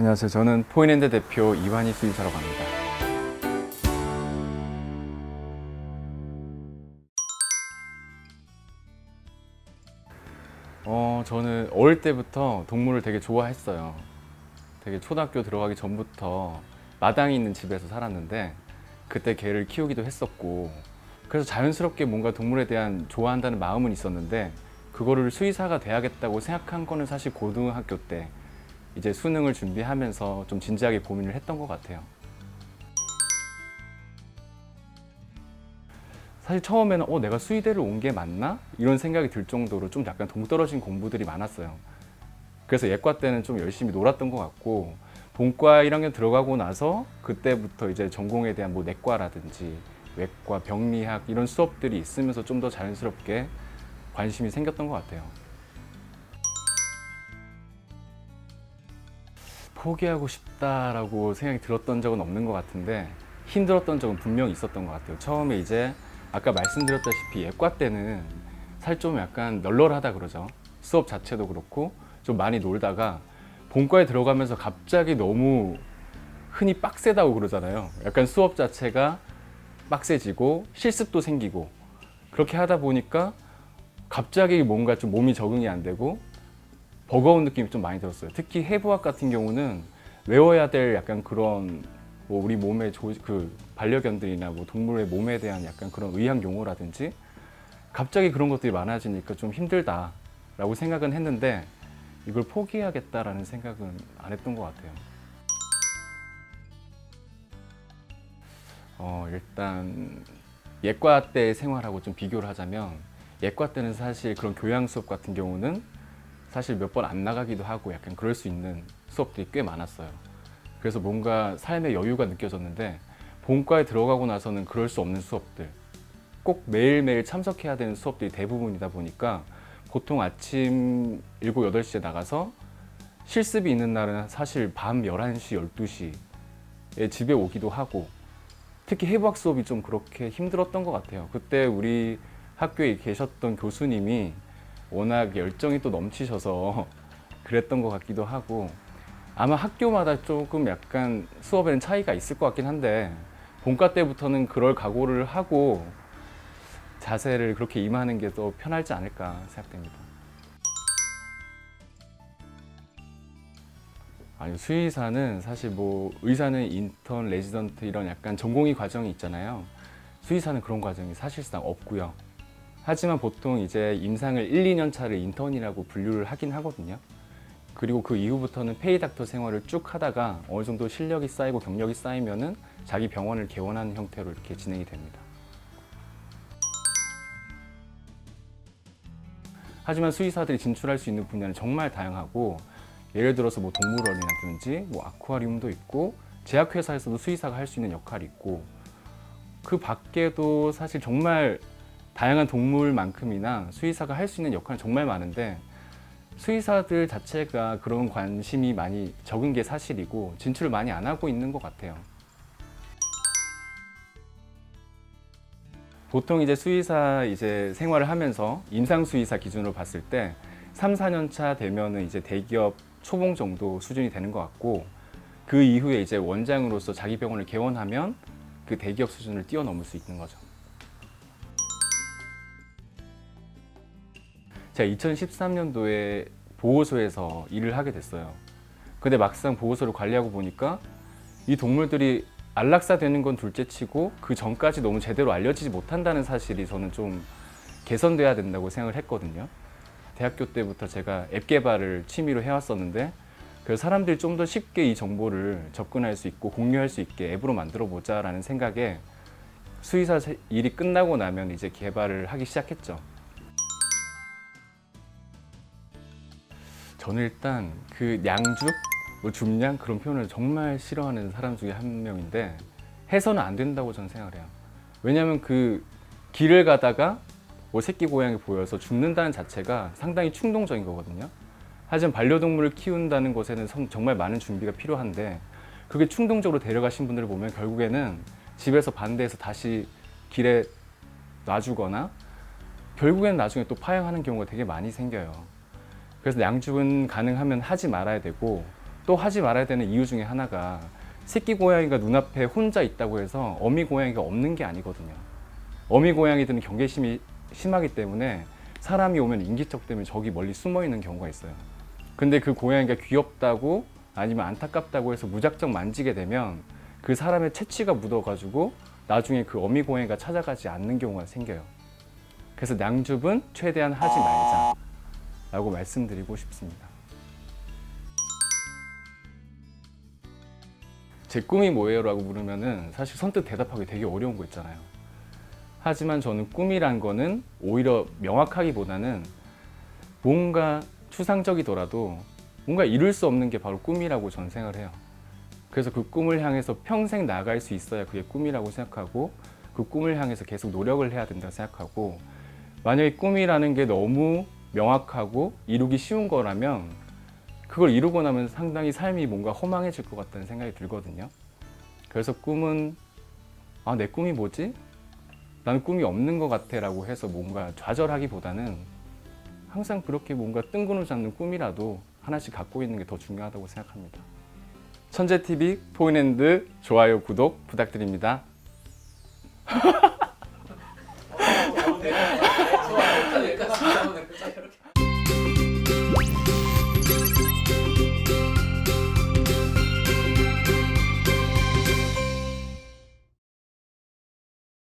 안녕하세요. 저는 포인핸드 대표 이완희 수의사라고 합니다. 어, 저는 어릴 때부터 동물을 되게 좋아했어요. 되게 초등학교 들어가기 전부터 마당이 있는 집에서 살았는데 그때 개를 키우기도 했었고 그래서 자연스럽게 뭔가 동물에 대한 좋아한다는 마음은 있었는데 그거를 수의사가 돼야겠다고 생각한 거는 사실 고등학교 때 이제 수능을 준비하면서 좀 진지하게 고민을 했던 것 같아요. 사실 처음에는 어 내가 수의대를 온 게 맞나 이런 생각이 들 정도로 좀 약간 동떨어진 공부들이 많았어요. 그래서 예과 때는 좀 열심히 놀았던 것 같고 본과 1학년 들어가고 나서 그때부터 이제 전공에 대한 뭐 내과라든지 외과, 병리학 이런 수업들이 있으면서 좀 더 자연스럽게 관심이 생겼던 것 같아요. 포기하고 싶다라고 생각이 들었던 적은 없는 것 같은데 힘들었던 적은 분명히 있었던 것 같아요. 처음에 이제 아까 말씀드렸다시피 예과 때는 살 좀 약간 널널하다 그러죠. 수업 자체도 그렇고 좀 많이 놀다가 본과에 들어가면서 갑자기 너무 흔히 빡세다고 그러잖아요. 약간 수업 자체가 빡세지고 실습도 생기고 그렇게 하다 보니까 갑자기 뭔가 좀 몸이 적응이 안 되고 버거운 느낌이 좀 많이 들었어요. 특히 해부학 같은 경우는 외워야 될 약간 그런 뭐 우리 몸의 조, 그 반려견들이나 뭐 동물의 몸에 대한 약간 그런 의학 용어라든지 갑자기 그런 것들이 많아지니까 좀 힘들다라고 생각은 했는데 이걸 포기하겠다라는 생각은 안 했던 것 같아요. 어, 일단 예과 때 생활하고 좀 비교를 하자면 예과 때는 사실 그런 교양 수업 같은 경우는 사실 몇 번 안 나가기도 하고 약간 그럴 수 있는 수업들이 꽤 많았어요. 그래서 뭔가 삶의 여유가 느껴졌는데 본과에 들어가고 나서는 그럴 수 없는 수업들 꼭 매일매일 참석해야 되는 수업들이 대부분이다 보니까 보통 아침 7, 8시에 나가서 실습이 있는 날은 사실 밤 11시, 12시에 집에 오기도 하고 특히 해부학 수업이 좀 그렇게 힘들었던 것 같아요. 그때 우리 학교에 계셨던 교수님이 워낙 열정이 또 넘치셔서 그랬던 것 같기도 하고 아마 학교마다 조금 약간 수업에는 차이가 있을 것 같긴 한데 본과 때부터는 그럴 각오를 하고 자세를 그렇게 임하는 게 더 편할지 않을까 생각됩니다. 아니 수의사는 사실 뭐 의사는 인턴, 레지던트 이런 약간 전공의 과정이 있잖아요. 수의사는 그런 과정이 사실상 없고요. 하지만 보통 이제 임상을 1, 2년 차를 인턴이라고 분류를 하긴 하거든요. 그리고 그 이후부터는 페이닥터 생활을 쭉 하다가 어느 정도 실력이 쌓이고 경력이 쌓이면은 자기 병원을 개원하는 형태로 이렇게 진행이 됩니다. 하지만 수의사들이 진출할 수 있는 분야는 정말 다양하고 예를 들어서 뭐 동물원이라든지 뭐 아쿠아리움도 있고 제약회사에서도 수의사가 할 수 있는 역할이 있고 그 밖에도 사실 정말 다양한 동물만큼이나 수의사가 할 수 있는 역할은 정말 많은데 수의사들 자체가 그런 관심이 많이 적은 게 사실이고 진출을 많이 안 하고 있는 것 같아요. 보통 이제 수의사 이제 생활을 하면서 임상 수의사 기준으로 봤을 때 3, 4년 차 되면은 이제 대기업 초봉 정도 수준이 되는 것 같고 그 이후에 이제 원장으로서 자기 병원을 개원하면 그 대기업 수준을 뛰어넘을 수 있는 거죠. 제가 2013년도에 보호소에서 일을 하게 됐어요. 근데 막상 보호소를 관리하고 보니까 이 동물들이 안락사 되는 건 둘째치고 그 전까지 너무 제대로 알려지지 못한다는 사실이 저는 좀 개선돼야 된다고 생각을 했거든요. 대학교 때부터 제가 앱 개발을 취미로 해왔었는데 그래서 사람들이 좀 더 쉽게 이 정보를 접근할 수 있고 공유할 수 있게 앱으로 만들어 보자라는 생각에 수의사 일이 끝나고 나면 이제 개발을 하기 시작했죠. 저는 일단 그 양죽, 뭐 중량 그런 표현을 정말 싫어하는 사람 중에 한 명인데 해서는 안 된다고 저는 생각을 해요. 왜냐하면 그 길을 가다가 뭐 새끼 고양이 보여서 죽는다는 자체가 상당히 충동적인 거거든요. 하지만 반려동물을 키운다는 것에는 성- 정말 많은 준비가 필요한데 그게 충동적으로 데려가신 분들을 보면 결국에는 집에서 반대해서 다시 길에 놔주거나 결국에는 나중에 또 파양하는 경우가 되게 많이 생겨요. 그래서 양죽은 가능하면 하지 말아야 되고 또 하지 말아야 되는 이유 중에 하나가 새끼 고양이가 눈앞에 혼자 있다고 해서 어미 고양이가 없는 게 아니거든요. 어미 고양이들은 경계심이 심하기 때문에 사람이 오면 인기척 때문에 저기 멀리 숨어 있는 경우가 있어요. 근데 그 고양이가 귀엽다고 아니면 안타깝다고 해서 무작정 만지게 되면 그 사람의 채취가 묻어가지고 나중에 그 어미 고양이가 찾아가지 않는 경우가 생겨요. 그래서 냥줍은 최대한 하지 말자 라고 말씀드리고 싶습니다. 제 꿈이 뭐예요 라고 물으면은 사실 선뜻 대답하기 되게 어려운 거 있잖아요. 하지만 저는 꿈이란 거는 오히려 명확하기보다는 뭔가 추상적이더라도 뭔가 이룰 수 없는 게 바로 꿈이라고 저는 생각을 해요. 그래서 그 꿈을 향해서 평생 나갈 수 있어야 그게 꿈이라고 생각하고 그 꿈을 향해서 계속 노력을 해야 된다고 생각하고 만약에 꿈이라는 게 너무 명확하고 이루기 쉬운 거라면 그걸 이루고 나면 상당히 삶이 뭔가 허망해질 것 같다는 생각이 들거든요. 그래서 꿈은 아, 내 꿈이 뭐지? 나는 꿈이 없는 것 같아 라고 해서 뭔가 좌절하기보다는 항상 그렇게 뭔가 뜬구름 잡는 꿈이라도 하나씩 갖고 있는 게 더 중요하다고 생각합니다. 천재 TV 포인핸드 좋아요 구독 부탁드립니다.